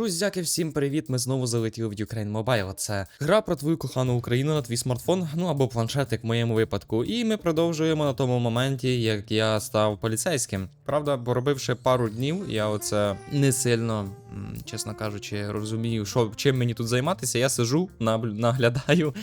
Друзяки, всім привіт! Ми знову залетіли в Ukraine Mobile. Це гра про твою кохану Україну на твій смартфон, ну або планшет, як в моєму випадку. І ми продовжуємо на тому моменті, як я став поліцейським. Правда, поробивши пару днів, я оце не сильно, чесно кажучи, розумію, що чим мені тут займатися. Я сижу, наглядаю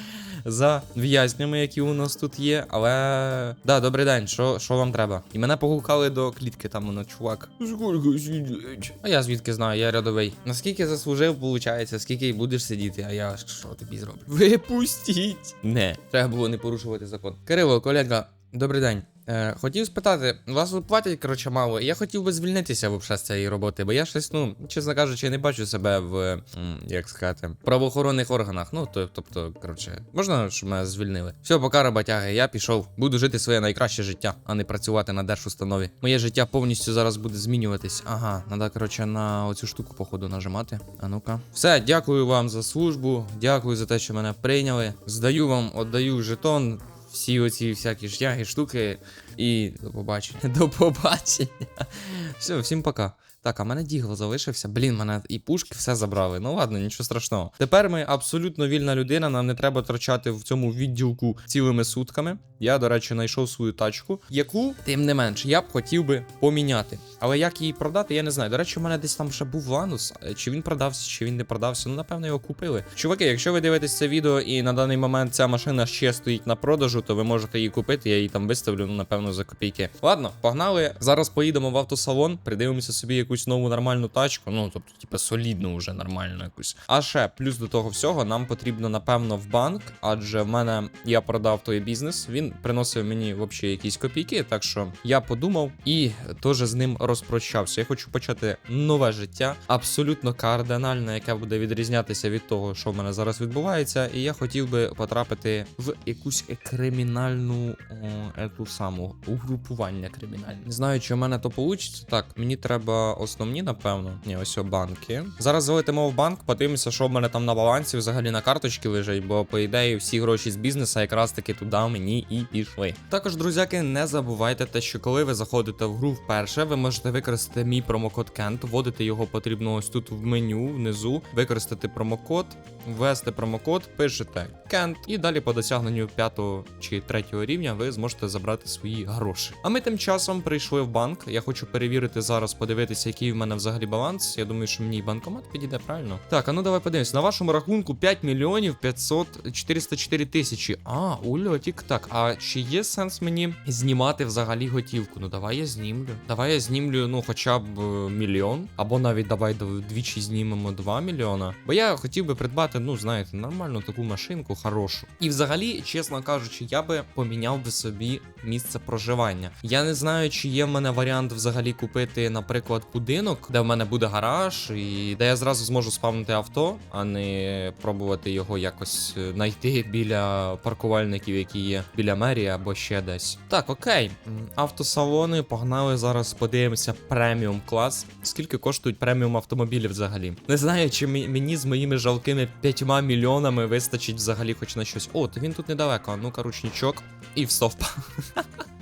за в'язнями, які у нас тут є. Але да, добрий день, що, що вам треба? І мене погукали до клітки, там воно чувак. Скільки сидіть? А я звідки знаю, я рядовий. Наскільки заслужив, виходить, скільки й будеш сидіти, а я що тобі зроблю? Випустіть! Не, треба було не порушувати закон. Кирило, колега, добрий день. Е, хотів спитати, вас платять, коротше, мало. Я хотів би звільнитися взагалі з цієї роботи, бо я щось, ну, чесно кажучи, не бачу себе в, як сказати, правоохоронних органах. Ну, то, тобто, коротше, можна, щоб мене звільнили. Все, пока, роботяги, я пішов. Буду жити своє найкраще життя, а не працювати на держустанові. Моє життя повністю зараз буде змінюватись. Ага, треба, коротше, на оцю штуку, походу, нажимати. А ну-ка. Все, дякую вам за службу, дякую за те, що мене прийняли. Здаю вам, віддаю жетон. Всі оці всякі шляги, штуки. І до побачення. До побачення. Все, всім пока. Так, а мене дігл залишився. Блін, мене і пушки все забрали. Ну ладно, нічого страшного. Тепер ми абсолютно вільна людина, нам не треба торчати в цьому відділку цілими сутками. Я, до речі, знайшов свою тачку, яку, тим не менш, я б хотів би поміняти. Але як її продати, я не знаю. До речі, у мене десь там ще був ланус. Е, Чи він продався, чи він не продався. Ну, напевно, його купили. Чуваки, якщо ви дивитесь це відео і на даний момент ця машина ще стоїть на продажу, то ви можете її купити. Я її там виставлю, ну, напевно, за копійки. Ладно, погнали. Зараз поїдемо в автосалон, придивимося собі якусь нову нормальну тачку. Ну, тобто, типу, солідну вже нормальну якусь. А ще плюс до того всього, нам потрібно, напевно, в банк, адже в мене я продав той бізнес. Він приносив мені взагалі якісь копійки. Так що я подумав і теж з ним розпрощався. Я хочу почати нове життя, абсолютно кардинальне, яке буде відрізнятися від того, що в мене зараз відбувається. І я хотів би потрапити в якусь кримінальну о, саму угрупування кримінальне. Не знаю, чи в мене то вийде. Так, мені треба основні, напевно. Ні, ось о, банки. Зараз залетимо в банк, подивимося, що в мене там на балансі взагалі на карточці лежить, бо по ідеї всі гроші з бізнесу якраз таки туди мені і пішли. Також, друзяки, не забувайте те, що коли ви заходите в гру вперше, ви можете використати мій промокод Кент, вводити його потрібно ось тут в меню внизу, використати промокод, ввести промокод, пишете Кент, і далі по досягненню 5 чи 3 рівня ви зможете забрати свої гроші. А ми тим часом прийшли в банк. Я хочу перевірити зараз, подивитися, який в мене взагалі баланс. Я думаю, що мені банкомат підійде правильно. Так, а ну давай подивимось. На вашому рахунку 5 мільйонів 500 404 тисячі. А, ульотік. Так, а чи є сенс мені знімати взагалі готівку? Ну давай я знімлю. Давай я знімлю, ну хоча б е, мільйон. Або навіть давай двічі знімемо 2 мільйона. Бо я хотів би придбати, ну знаєте, нормальну таку машинку, хорошу. І взагалі, чесно кажучи, я би поміняв би собі місце проживання. Я не знаю, чи є в мене варіант взагалі купити, наприклад, будинок, де в мене буде гараж, і де я зразу зможу спавнити авто, а не пробувати його якось е, знайти біля паркувальників, які є біля мерії або ще десь. Так, окей. Автосалони, погнали зараз, подивимося преміум клас. Скільки коштують преміум автомобілі взагалі? Не знаю, чи мені з моїми жалкими 5 мільйонами вистачить взагалі хоч на щось. О, то він тут недалеко. Ну-ка, ручничок. І в стовп.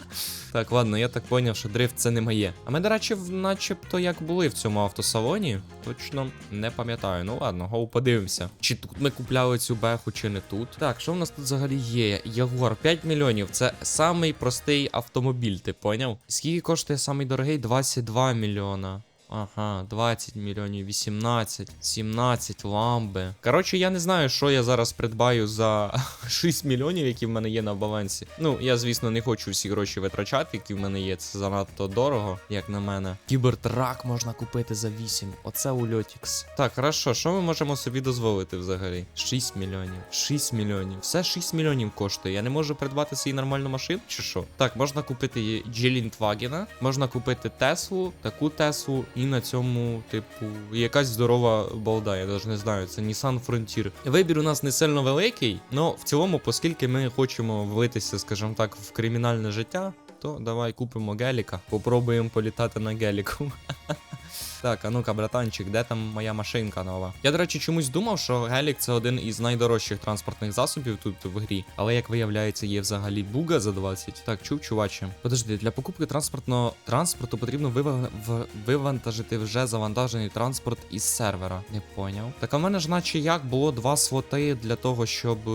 Так, ладно, я так поняв, що дрифт це не моє. А ми, до речі, начебто як були в цьому автосалоні. Точно не пам'ятаю. Ну ладно, гоу подивимося. Чи тут ми купляли цю беху, чи не тут. Так, що в нас тут взагалі є? Ягуар 5 мільйонів. Це самий простий автомобіль, ти поняв? Скільки коштує самий дорогий? 22 мільйона. Ага, 20 мільйонів, 18, 17 ламби. Коротше, я не знаю, що я зараз придбаю за 6 мільйонів, які в мене є на балансі. Ну, я, звісно, не хочу всі гроші витрачати, які в мене є. Це занадто дорого, як на мене. Кібертрак можна купити за 8. Оце ульотікс. Так, хорошо, що ми можемо собі дозволити взагалі? 6 мільйонів. 6 мільйонів. Все 6 мільйонів коштує. Я не можу придбати собі нормальну машину, чи що? Так, можна купити Джелінтвагена, можна купити Теслу, таку Теслу, і на цьому, типу, якась здорова балда. Я навіть не знаю. Це Nissan Frontier. Вибір у нас не сильно великий, але в цілому, оскільки ми хочемо влитися, скажімо так, в кримінальне життя, то давай купимо геліка. Попробуємо політати на геліку. Так, а ну-ка, братанчик, де там моя машинка нова? Я, до речі, чомусь думав, що Гелік це один із найдорожчих транспортних засобів тут в грі. Але як виявляється, є взагалі буга за 20. Так, чув, чуваче. Подожди, для покупки транспортного транспорту потрібно вива- в- вивантажити вже завантажений транспорт із сервера. Не поняв. Так а в мене ж наче як було два слоти для того, щоб е,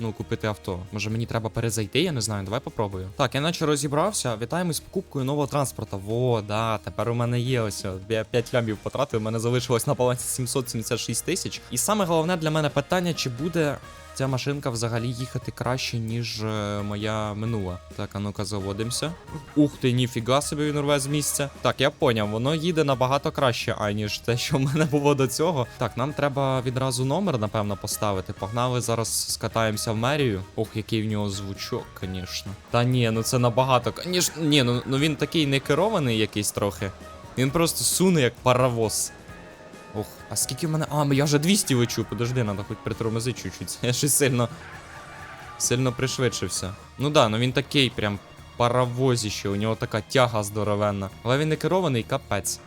ну купити авто. Може мені треба перезайти, я не знаю. Давай попробую. Так, я наче розібрався. Вітаємо з покупкою нового транспорта. Во, да, тепер у мене є ось. о, Я 5 лямів потратив, у мене залишилось на балансі 776 тисяч. І саме головне для мене питання, чи буде. Ця машинка взагалі їхати краще, ніж е, моя минула. Так, а ну-ка, заводимося. Ух ти, ніфіга собі він рве з місця. Так, я поняв, воно їде набагато краще, аніж те, що в мене було до цього. Так, нам треба відразу номер, напевно, поставити. Погнали, зараз скатаємося в мерію. Ох, який в нього звучок, звісно. Та ні, ну це набагато. Ні, ну, ну він такий не керований якийсь трохи. Він просто суне як паровоз. Ох, а скільки в мене. А, я вже 200 лечу, подожди, треба хоч притормози чуть-чуть. Я щось сильно. Сильно пришвидшився. Ну да, ну він такий прям паровозіще, у нього така тяга здоровенна. Але він не керований, капець.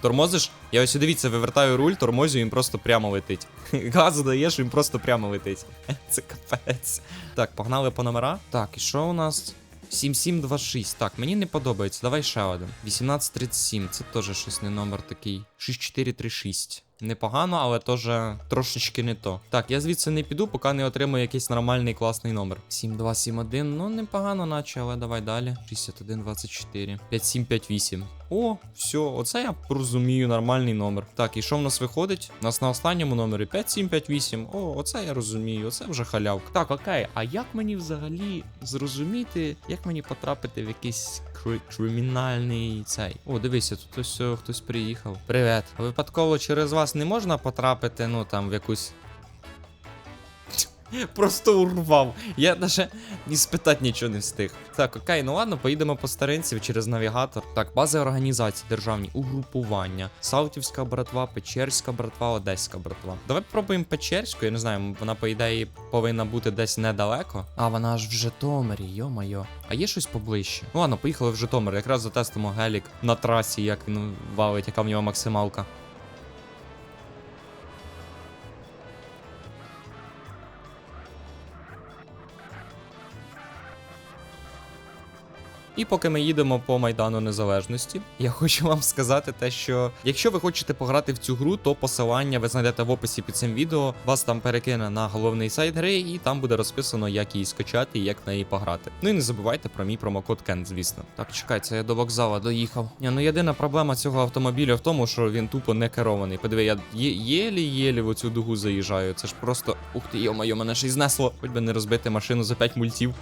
Тормозиш? Я ось дивіться, вивертаю руль, тормозю, він просто прямо летить. Газу даєш, він просто прямо летить. Це капець. Так, погнали по номера. Так, і що у нас? 7726. Так, мені не подобається. Давай ще один. 1837. Це теж щось не номер такий. 6436. Непогано, але теж трошечки не то. Так, я звідси не піду, поки не отримаю якийсь нормальний класний номер. 7271, ну непогано, наче, але давай далі. 6124. 5758. О, все, оце я розумію, нормальний номер. Так, і що в нас виходить? У нас на останньому номері 5758. О, оце я розумію, оце вже халявка. Так, окей, а як мені взагалі зрозуміти, як мені потрапити в якийсь кри- кримінальний цей? О, дивися, тут ось хтось приїхав. Привет. А Випадково через вас не можна потрапити, ну там в якусь. Просто урвав. Я навіть ні спитати нічого не встиг. Так, окей, ну ладно, поїдемо по старинців через навігатор. Так, бази організацій державні, угрупування, Саутівська братва, Печерська братва, Одеська братва. Давай попробуємо Печерську, я не знаю, вона, по ідеї, повинна бути десь недалеко. А вона ж в Житомирі, йо-майо. А є щось поближче? Ну ладно, поїхали в Житомир, якраз затестимо гелік на трасі, як він валить, яка в нього максималка. І поки ми їдемо по Майдану Незалежності, я хочу вам сказати те, що якщо ви хочете пограти в цю гру, то посилання ви знайдете в описі під цим відео. Вас там перекине на головний сайт гри, і там буде розписано, як її скачати і як на неї пограти. Ну і не забувайте про мій промокод Кен, звісно. Так, чекай, це я до вокзала доїхав. Ні, ну єдина проблема цього автомобіля в тому, що він тупо не керований. Подиви, я єлі-єлі в оцю дугу заїжджаю. Це ж просто. Ух ти, йо-моє, мене ще й знесло. Хоч би не розбити машину за 5 мультів.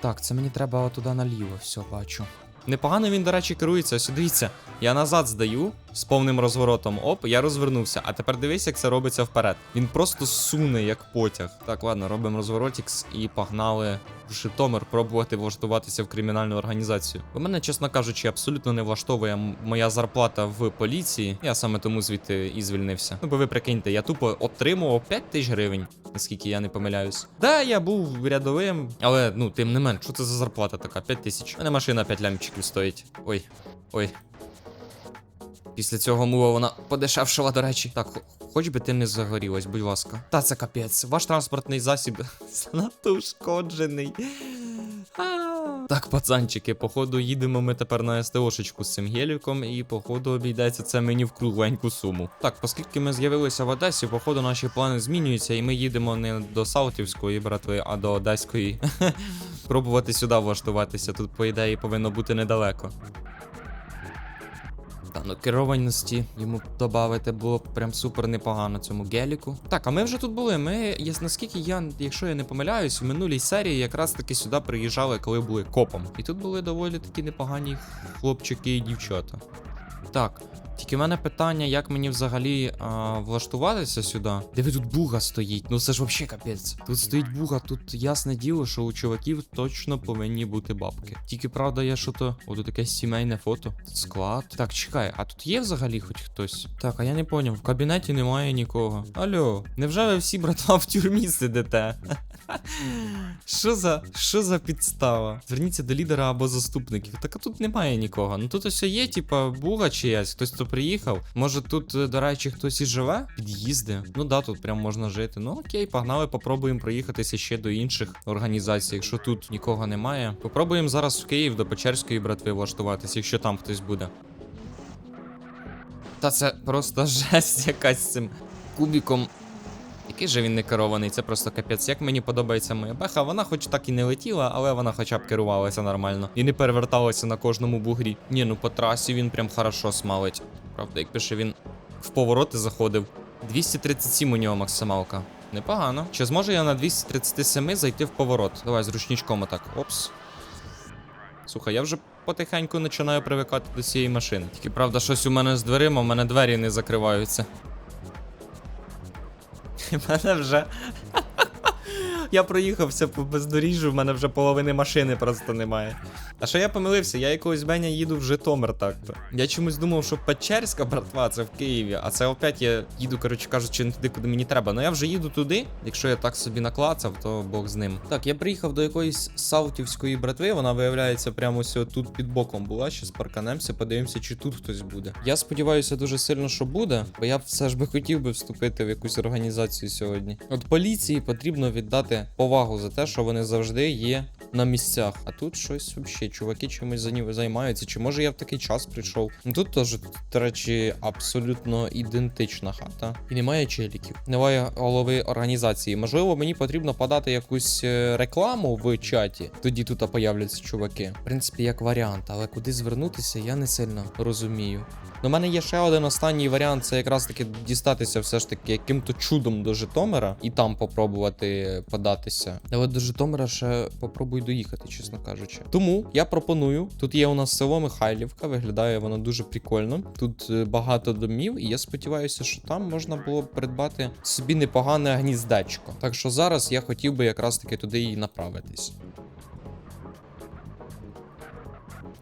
Так, це мені треба отуда наліво, все, бачу. Непогано він, до речі, керується. Ось дивіться, я назад здаю з повним розворотом. Оп, я розвернувся. А тепер дивись, як це робиться вперед. Він просто суне, як потяг. Так, ладно, робимо розворотікс і погнали в Житомир пробувати влаштуватися в кримінальну організацію. Бо мене, чесно кажучи, абсолютно не влаштовує моя зарплата в поліції. Я саме тому звідти і звільнився. Ну, бо ви прикиньте, я тупо отримував 5 тисяч гривень, наскільки я не помиляюсь. Да, я був рядовим, але ну, тим не менш, що це за зарплата така? 5 тисяч. У мене машина 5 лямчиків стоїть. Ой, ой. Після цього мова вона подешевшала, до речі. Так, хоч би ти не загорілась, будь ласка. Та це капець. Ваш транспортний засіб занадто ушкоджений. Так, пацанчики, походу, їдемо ми тепер на СТОшечку з цим геліком, і походу обійдеться це мені в кругленьку суму. Так, оскільки ми з'явилися в Одесі, походу наші плани змінюються, і ми їдемо не до Саутівської братви, а до Одеської. Пробувати сюди влаштуватися. Тут, по ідеї, повинно бути недалеко. Та ну керованості йому додати було прям супер непогано цьому геліку. Так, а ми вже тут були. Ми, я, наскільки я, якщо я не помиляюсь, в минулій серії якраз таки сюди приїжджали, коли були копом. І тут були доволі такі непогані хлопчики і дівчата. Так, Тільки в мене питання, як мені взагалі а, влаштуватися сюди. Диви, тут буга стоїть. Ну це ж взагалі капець. Тут стоїть буга, тут ясне діло, що у чуваків точно повинні бути бабки. Тільки правда, я що то. О, таке сімейне фото. Склад. Так, чекай, а тут є взагалі хоч хтось? Так, а я не поняв. В кабінеті немає нікого. Алло, невже ви всі, братва, в тюрмі сидите? Що за що за підстава? Зверніться до лідера або заступників. Так а тут немає нікого. Ну тут ось є, типа, буга чиясь, хтось приїхав. Може тут, е, до речі, хтось і живе? Під'їзди. Ну да, тут прям можна жити. Ну окей, погнали, попробуємо проїхатися ще до інших організацій. Якщо тут нікого немає. Попробуємо зараз в Київ до Печерської братви влаштуватися, якщо там хтось буде. Та це просто жесть якась з цим кубіком. Який же він не керований, це просто капець. Як мені подобається моя беха, вона хоч так і не летіла, але вона хоча б керувалася нормально. І не переверталася на кожному бугрі. Ні, ну по трасі він прям хорошо смалить. Правда, як пише він в повороти заходив. 237 у нього максималка. Непогано. Чи зможу я на 237 зайти в поворот? Давай з отак. Опс. Слухай, я вже потихеньку починаю привикати до цієї машини. Тільки правда, щось у мене з дверима, у мене двері не закриваються. І мене вже. Я проїхався по бездоріжжю, в мене вже половини машини просто немає. А що я помилився, я якогось Беня їду в Житомир так-то. Я чомусь думав, що Печерська братва це в Києві, а це опять я їду, коротше кажучи, не туди, куди мені треба. Ну я вже їду туди. Якщо я так собі наклацав, то Бог з ним. Так, я приїхав до якоїсь саутівської братви, вона виявляється прямо ось тут під боком була. Ще спарканемося, подивимося, чи тут хтось буде. Я сподіваюся дуже сильно, що буде, бо я все ж би хотів би вступити в якусь організацію сьогодні. От поліції потрібно віддати повагу за те, що вони завжди є на місцях. А тут щось взагалі, чуваки чимось займаються. Чи може я в такий час прийшов? Ну тут теж, до речі, абсолютно ідентична хата. І немає челіків, немає голови організації. Можливо, мені потрібно подати якусь е, рекламу в чаті. Тоді тут появляться чуваки. В принципі, як варіант, але куди звернутися, я не сильно розумію. У мене є ще один останній варіант це якраз таки дістатися все ж таки яким-то чудом до Житомира і там попробувати податися. Але до Житомира ще попробую доїхати, чесно кажучи. Тому я пропоную. Тут є у нас село Михайлівка, виглядає воно дуже прикольно. Тут е, багато домів, і я сподіваюся, що там можна було б придбати собі непогане гніздечко. Так що зараз я хотів би якраз таки туди і направитись.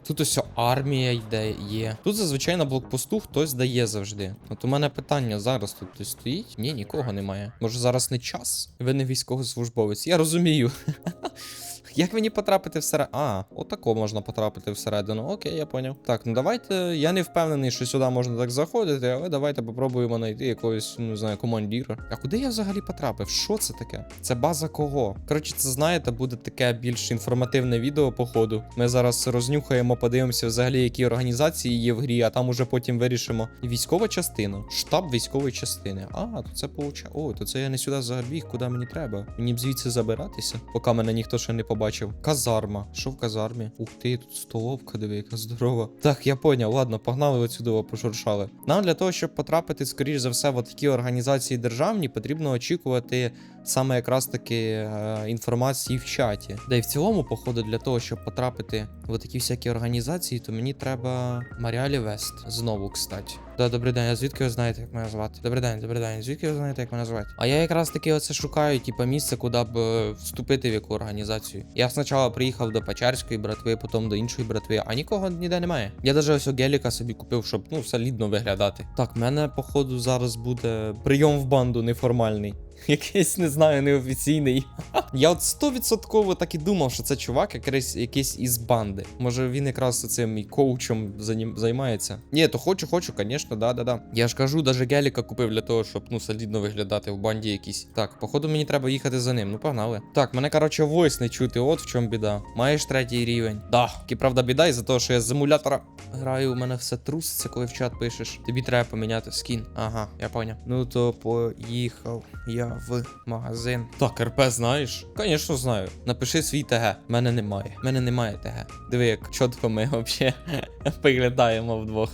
Тут ось армія йде є. Тут зазвичай на блокпосту хтось дає завжди. От у мене питання зараз тут хтось стоїть? Ні, нікого немає. Може зараз не час? Ви не військовослужбовець. Я розумію. Як мені потрапити всередину? А, отако можна потрапити всередину. Окей, я поняв. Так, ну давайте. Я не впевнений, що сюди можна так заходити, але давайте попробуємо знайти якогось, ну не знаю, командира. А куди я взагалі потрапив? Що це таке? Це база кого? Коротше, це знаєте, буде таке більш інформативне відео, походу. Ми зараз рознюхаємо, подивимося взагалі, які організації є в грі, а там уже потім вирішимо. Військова частина, штаб військової частини. А, то це получає. О, то це я не сюди забіг, куди мені треба. Мені б звідси забиратися, поки мене ніхто ще не побачив. Казарма. Що в казармі? Ух ти, тут столовка, диви, яка здорова. Так, я поняв, ладно, погнали отсюди, пошуршали. Нам для того, щоб потрапити, скоріш за все, в такі організації державні, потрібно очікувати саме якраз таки е, інформації в чаті. Да і в цілому, походу, для того, щоб потрапити в такі всякі організації, то мені треба Маріалі Вест. Знову, кстати. Да, добрий день, а звідки ви знаєте, як мене звати? Добрий день, добрий день. Звідки ви знаєте, як мене звати? А я якраз таки оце шукаю, типу, місце, куди б е, вступити в яку організацію. Я спочатку приїхав до Печерської братви, потім до іншої братви, а нікого ніде немає. Я навіть ось геліка собі купив, щоб ну солідно виглядати. Так, в мене, походу, зараз буде прийом в банду неформальний. Якийсь, не знаю, неофіційний. Я от стовідсотково так і думав, що це чувак якийсь, якийсь із банди. Може він якраз цим і коучем займається. Ні, то хочу, хочу, звісно, да, да, да. Я ж кажу, даже геліка купив для того, щоб ну солідно виглядати в банді якійсь. Так, походу мені треба їхати за ним. Ну погнали. Так, мене короче войс не чути. От в чому біда. Маєш третій рівень. Да. Тільки правда біда із-за того, що я з емулятора граю, у мене все труситься, коли в чат пишеш. Тобі треба поміняти скін. Ага, я поняв. Ну то поїхав я в магазин. Так, РП знаєш? Звісно, знаю. Напиши свій ТГ. Мене немає. Мене немає ТГ. Диви, як чітко ми взагалі виглядаємо вдвох.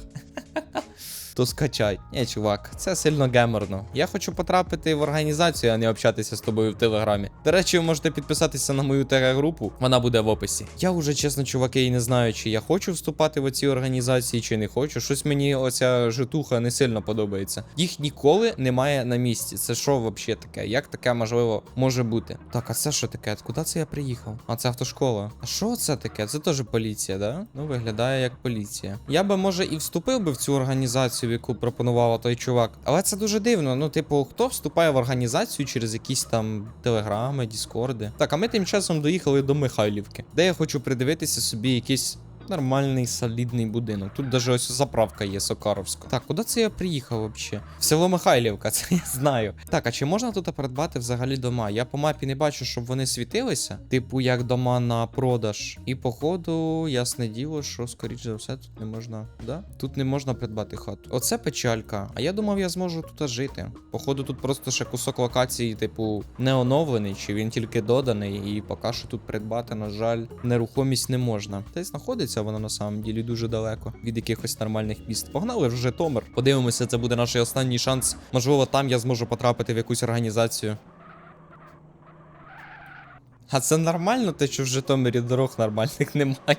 То скачай. Ні, чувак, це сильно геморно. Я хочу потрапити в організацію, а не общатися з тобою в телеграмі. До речі, ви можете підписатися на мою телегрупу, вона буде в описі. Я вже чесно, чуваки, і не знаю, чи я хочу вступати в оці організації, чи не хочу. Щось мені оця житуха не сильно подобається. Їх ніколи немає на місці. Це що взагалі таке? Як таке можливо може бути? Так, а це що таке? Куди це я приїхав? А це автошкола. А що це таке? Це теж поліція, да? Ну, виглядає як поліція. Я би, може, і вступив би в цю організацію, в яку пропонував той чувак. Але це дуже дивно. Ну, типу, хто вступає в організацію через якісь там телеграми, діскорди. Так, а ми тим часом доїхали до Михайлівки, де я хочу придивитися собі якийсь. Нормальний солідний будинок. Тут даже ось заправка є Сокаровська. Так, куди це я приїхав взагалі? В село Михайлівка, це я знаю. Так, а чи можна тут придбати взагалі дома? Я по мапі не бачу, щоб вони світилися. Типу, як дома на продаж. І походу, ясне діло, що скоріш за все тут не можна. Да? Тут не можна придбати хату. Оце печалька. А я думав, я зможу тут жити. Походу, тут просто ще кусок локації, типу, не оновлений, чи він тільки доданий, і поки що тут придбати, на жаль, нерухомість не можна. Десь знаходиться вона на самом ділі дуже далеко від якихось нормальних міст. Погнали в Житомир. Подивимося, це буде наш останній шанс. Можливо, там я зможу потрапити в якусь організацію. А це нормально, те, що в Житомирі дорог нормальних немає.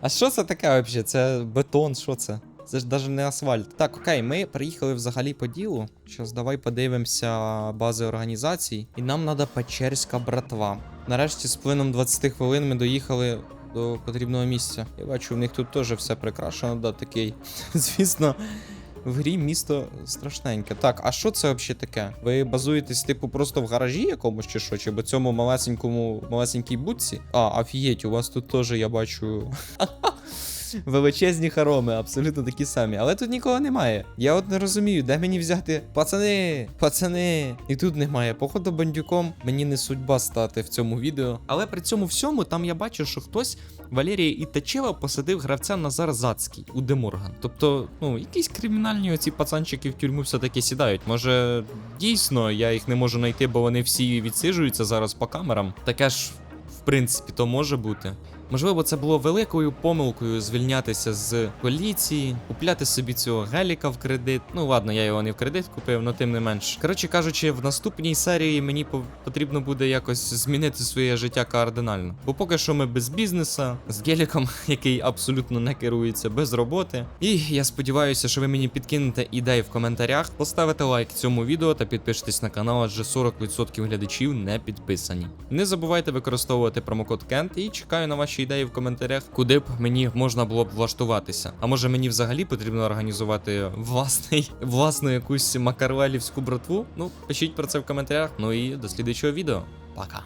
А що це таке взагалі? Це бетон, що це? Це ж навіть не асфальт. Так, окей, ми приїхали взагалі по ділу. Щас давай подивимося бази організацій. І нам треба Печерська братва. Нарешті з плином 20 хвилин ми доїхали до потрібного місця. Я бачу, в них тут теж все прикрашено, да, такий. Звісно. В грі місто страшненьке. Так, а що це взагалі таке? Ви базуєтесь, типу, просто в гаражі якомусь чи що? Чи в цьому малесенькому малесенькій будці? А, офігеть, у вас тут теж я бачу. Величезні хороми, абсолютно такі самі. Але тут нікого немає. Я от не розумію, де мені взяти. Пацани, пацани. І тут немає. Походу, бандюком мені не судьба стати в цьому відео. Але при цьому всьому там я бачу, що хтось Валерія Ітачева посадив гравця Назар Зацький у Деморган. Тобто, ну, якісь кримінальні оці пацанчики в тюрму все-таки сідають. Може, дійсно, я їх не можу знайти, бо вони всі відсиджуються зараз по камерам. Таке ж, в принципі, то може бути. Можливо, це було великою помилкою звільнятися з поліції, купляти собі цього геліка в кредит. Ну ладно, я його не в кредит купив, але тим не менш. Коротше кажучи, в наступній серії мені потрібно буде якось змінити своє життя кардинально. Бо поки що ми без бізнеса, з геліком, який абсолютно не керується, без роботи. І я сподіваюся, що ви мені підкинете ідеї в коментарях, поставите лайк цьому відео та підпишитесь на канал, адже 40% глядачів не підписані. Не забувайте використовувати промокод Кент і чекаю на ваші ідеї в коментарях, куди б мені можна було б влаштуватися. А може мені взагалі потрібно організувати власний власну якусь макарвелівську братву? Ну, пишіть про це в коментарях. Ну і до слідуючого відео. Пока.